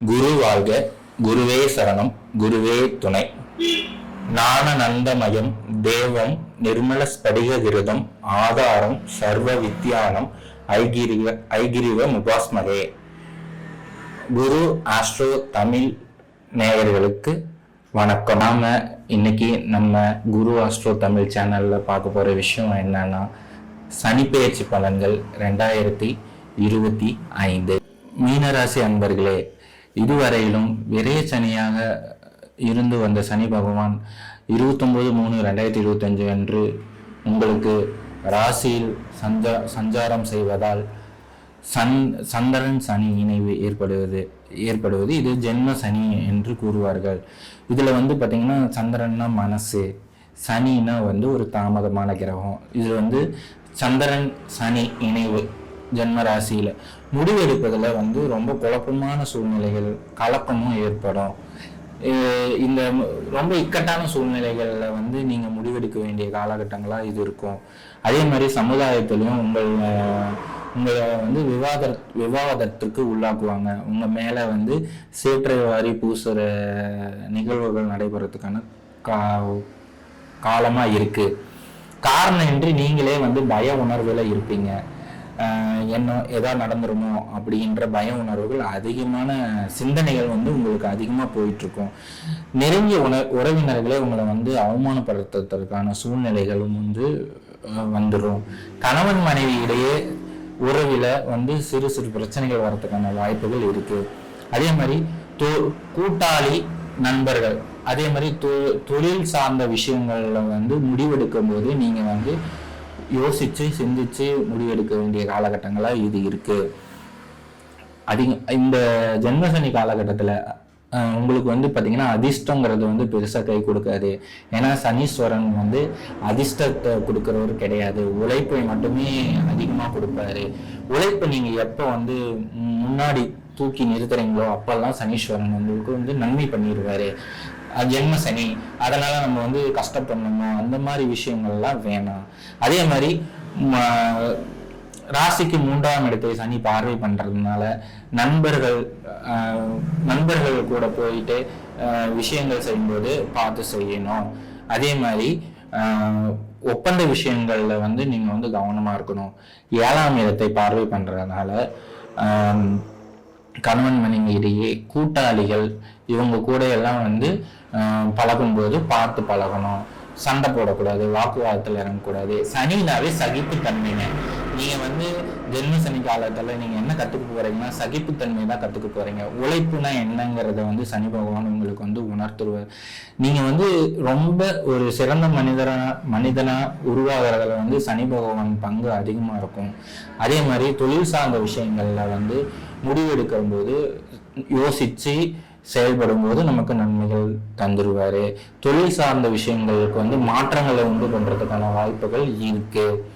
குரு வாழ்க குருவே சரணம் குருவே துணை. ஞானநந்தமயம் தேவம் நிர்மல ஸ்படிக விருதம் ஆதாரம் சர்வ வித்யானம் ஐகிரிவ ஐகிரிவ முபாஸ்மகே குரு ஆஸ்ட்ரோ தமிழ் நேயர்களுக்கு வணக்கம். நாம இன்னைக்கு நம்ம குரு ஆஸ்ட்ரோ தமிழ் சேனல்ல பார்க்க போற விஷயம் என்னன்னா சனிப்பெயர்ச்சி பலன்கள் ரெண்டாயிரத்தி இருபத்தி ஐந்து. மீனராசி அன்பர்களே இதுவரையிலும் விரைய சனியாக இருந்து வந்த சனி பகவான் இருபத்தொம்போது மூணு ரெண்டாயிரத்தி இருபத்தஞ்சு அன்று உங்களுக்கு ராசியில் சஞ்சா சஞ்சாரம் செய்வதால் சன் சந்திரன் சனி இணைவு ஏற்படுவது ஏற்படுவது. இது ஜென்ம சனி என்று கூறுவார்கள். இதில் வந்து பார்த்திங்கன்னா சந்திரன்னா மனசு சனின்னா வந்து ஒரு தாமதமான கிரகம். இது வந்து சந்திரன் சனி இணைவு ஜென்ம ராசியில் முடிவெடுப்பதில் வந்து ரொம்ப குழப்பமான சூழ்நிலைகள் கலக்கமும் ஏற்படும். இந்த ரொம்ப இக்கட்டான சூழ்நிலைகளில் வந்து நீங்கள் முடிவெடுக்க வேண்டிய காலகட்டங்களாக இது இருக்கும். அதே மாதிரி சமுதாயத்திலையும் உங்கள் உங்களை வந்து விவாத விவாதத்திற்கு உள்ளாக்குவாங்க. உங்கள் மேலே வந்து சேற்றை வாரி பூசுகிற நிகழ்வுகள் நடைபெறத்துக்கான கா காலமாக இருக்குது காரணம் இன்றி நீங்களே வந்து பய உணர்வில் இருப்பீங்க. என்ன எதாவது நடந்துருமோ அப்படின்ற பய உணர்வுகள் அதிகமான சிந்தனைகள் வந்து உங்களுக்கு அதிகமாக போயிட்டுருக்கும். நெருங்கிய உண உறவினர்களே உங்களை வந்து அவமானப்படுத்துறதுக்கான சூழ்நிலைகளும் வந்து வந்துடும் கணவன் மனைவி இடையே உறவில் வந்து சிறு சிறு பிரச்சனைகள் வரத்துக்கான வாய்ப்புகள் இருக்கு. அதே மாதிரி தொ- கூட்டாளி நண்பர்கள் அதே மாதிரி தொ- தொழில் சார்ந்த விஷயங்களில் வந்து முடிவெடுக்கும் போது நீங்கள் வந்து யோசிச்சு சிந்திச்சு முடிவெடுக்க வேண்டிய காலகட்டங்களாக இது இருக்கு. அதிக இந்த ஜென்மசனி காலகட்டத்தில் உங்களுக்கு வந்து பார்த்தீங்கன்னா அதிர்ஷ்டங்கிறது வந்து பெருசாக கை கொடுக்காது. ஏன்னா சனீஸ்வரன் வந்து அதிர்ஷ்டத்தை கொடுக்குறவர் கிடையாது. உழைப்பை மட்டுமே அதிகமாக கொடுப்பாரு. உழைப்பை நீங்கள் எப்போ வந்து முன்னாடி தூக்கி நிறுத்துறீங்களோ அப்போல்லாம் சனீஸ்வரன் உங்களுக்கு வந்து நன்மை பண்ணிடுவாரு அது ஜென்ம சனி? அதனால நம்ம வந்து கஷ்டப்படணும்? அந்த மாதிரி விஷயங்கள்லாம் வேணாம். அதே மாதிரி ராசிக்கு மூன்றாம் இடத்தை சனி பார்வை பண்றதுனால நண்பர்கள் நண்பர்கள் கூட போயிட்டு விஷயங்கள் செய்யும்போது பார்த்து செய்யணும். அதே மாதிரி ஒப்பந்த விஷயங்கள்ல வந்து நீங்க வந்து கவனமா இருக்கணும். ஏழாம் இடத்தை பார்வை பண்றதுனால கணவன் மனைவி இடையே கூட்டாளிகள் இவங்க கூட எல்லாம் வந்து பழகும்போது பார்த்து பழகணும். சண்டை போடக்கூடாது வாக்குவாதத்தில் இறங்கக்கூடாது. சனினாவே சகிப்புத்தன்மைங்க. நீங்கள் வந்து ஜென்ம சனி காலத்தில் நீங்கள் என்ன கற்றுக்க போகிறீங்கன்னா சகிப்புத்தன்மை தான் கற்றுக்க போகிறீங்க உழைப்புனா என்னங்கிறத வந்து சனி பகவான் உங்களுக்கு வந்து உணர்த்துருவார். நீங்கள் வந்து ரொம்ப ஒரு சிறந்த மனிதனாக மனிதனாக உருவாகிறதுல வந்து சனி பகவான் பங்கு அதிகமாக இருக்கும். அதே மாதிரி தொழில் சார்ந்த விஷயங்களில் வந்து முடிவெடுக்கும் போது யோசித்து செயல்படும் போது நமக்கு நன்மைகள் தந்துருவாரு. தொழில் சார்ந்த விஷயங்களுக்கு வந்து மாற்றங்களை உண்டு பண்ணுறதுக்கான வாய்ப்புகள் இருக்கு.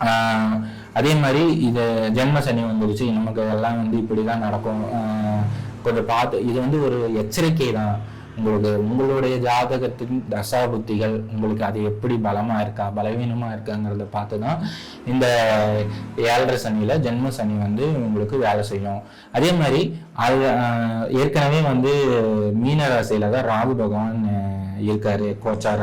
ஆஹ் அதே மாதிரி இது ஜென்ம சனி வந்துருச்சு நமக்கு எல்லாம் வந்து இப்படிதான் நடக்கும். ஆஹ் கொஞ்சம் பார்த்து இது வந்து ஒரு எச்சரிக்கை தான் உங்களுக்கு உங்களுடைய ஜாதகத்தின் தசா புத்திகள் உங்களுக்கு அது எப்படி பலமா இருக்கா பலவீனமா இருக்காங்கிறத பார்த்து தான் இந்த ஏழரை சனியில ஜென்ம சனி வந்து உங்களுக்கு வேலை செய்யும். அதே மாதிரி அது ஏற்கனவே வந்து மீன ராசியில தான் ராகு பகவான் இருக்காரு கோச்சார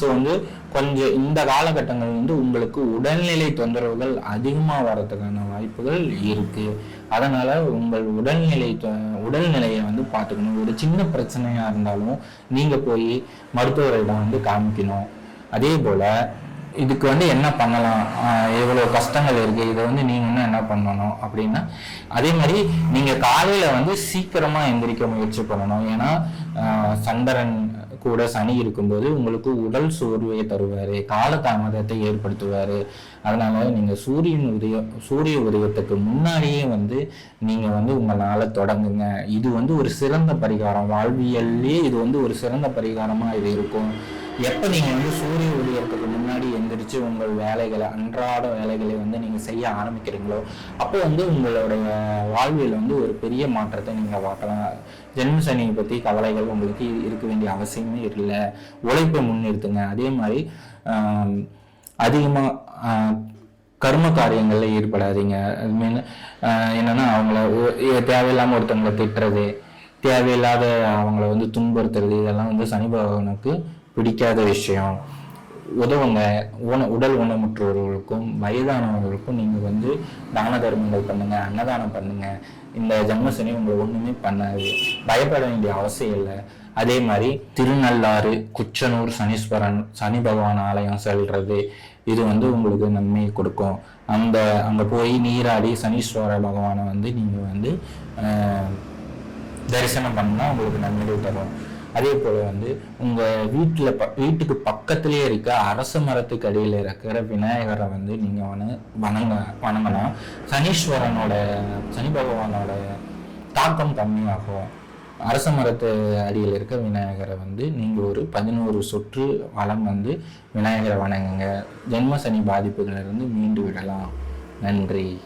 ஸோ வந்து கொஞ்சம் இந்த காலகட்டங்கள் வந்து உங்களுக்கு உடல்நிலை தொந்தரவுகள் அதிகமாக வரதுக்கான வாய்ப்புகள் இருக்கு. அதனால உங்கள் உடல்நிலை தொ- உடல்நிலையை வந்து பார்த்துக்கணும். ஒரு சின்ன பிரச்சனையாக இருந்தாலும் நீங்கள் போய் மருத்துவரிடம் வந்து காமிக்கணும். அதே போல் இதுக்கு வந்து என்ன பண்ணலாம்? எவ்வளோ எவ்வளவு கஷ்டங்கள் இருக்கு? இதை வந்து நீங்க இன்னும் என்ன பண்ணணும் அப்படின்னா அதே மாதிரி நீங்கள் காலையில் வந்து சீக்கிரமாக எந்திரிக்க முயற்சி பண்ணணும். ஏன்னா ஆஹ் சந்திரன் கூட சனி இருக்கும்போது உங்களுக்கு உடல் சோர்வையை தருவார் காலதாமதத்தை ஏற்படுத்துவாரு. அதனால நீங்கள் சூரியன் உதயம் சூரிய உதயத்துக்கு முன்னாடியே வந்து நீங்கள் வந்து உங்களால தொடங்குங்க. இது வந்து ஒரு சிறந்த பரிகாரம். வாழ்வியல்லே இது வந்து ஒரு சிறந்த பரிகாரமாக இது இருக்கும். எப்போ நீங்கள் வந்து சூரிய உதயத்துக்கு முன்னாடி எந்திரிச்சு உங்கள் வேலைகளை அன்றாட வேலைகளை வந்து நீங்கள் செய்ய ஆரம்பிக்கிறீங்களோ அப்போ வந்து உங்களுடைய வாழ்வியல் வந்து ஒரு பெரிய மாற்றத்தை நீங்கள் பார்க்கலாம். ஜென்ம சனியை பற்றி கவலைகள் உங்களுக்கு இருக்க வேண்டிய அவசியமே இல்லை. உழைப்பை முன்னிறுத்துங்க. அதே மாதிரி அதிகமாக கர்ம காரியங்களில் ஈடுபடாதீங்க. அது மீன் என்னென்னா அவங்கள தேவையில்லாமல் ஒருத்தவங்களை திட்டுறது தேவையில்லாத அவங்கள வந்து துன்புறுத்துறது இதெல்லாம் வந்து சனி பகவானுக்கு பிடிக்காத விஷயம். உதவுங்க உண உடல் ஊனமுற்றோர்களுக்கும் வயதானவர்களுக்கும் நீங்கள் வந்து தான தர்மங்கள் பண்ணுங்க அன்னதானம் பண்ணுங்க. இந்த ஜென்மசனி உங்களை ஒன்றுமே பண்ணாது. பயப்பட வேண்டிய அவசியம் இல்லை. அதே மாதிரி திருநள்ளாறு குச்சனூர் சனீஸ்வரன் சனி பகவான் ஆலயம் செல்றது இது வந்து உங்களுக்கு நன்மை கொடுக்கும். அந்த அங்கே போய் நீராடி சனீஸ்வர பகவானை வந்து நீங்கள் வந்து தரிசனம் பண்ணால் உங்களுக்கு நன்மைகள் தரும். அதே போல வந்து உங்க வீட்டுல ப வீட்டுக்கு பக்கத்திலேயே இருக்க அரச மரத்துக்கு அடியில் இருக்கிற விநாயகரை வந்து நீங்க வண வணங்க வணங்கினா சனீஸ்வரனோட சனி பகவானோட தாக்கம் கம்மியாகும். அரச மரத்து அடியில் இருக்க விநாயகரை வந்து நீங்கள் ஒரு பதினோரு சொற்று வலம் வந்து விநாயகரை வணங்குங்க. ஜென்ம சனி பாதிப்புகளிலிருந்து மீண்டு விடலாம். நன்றி.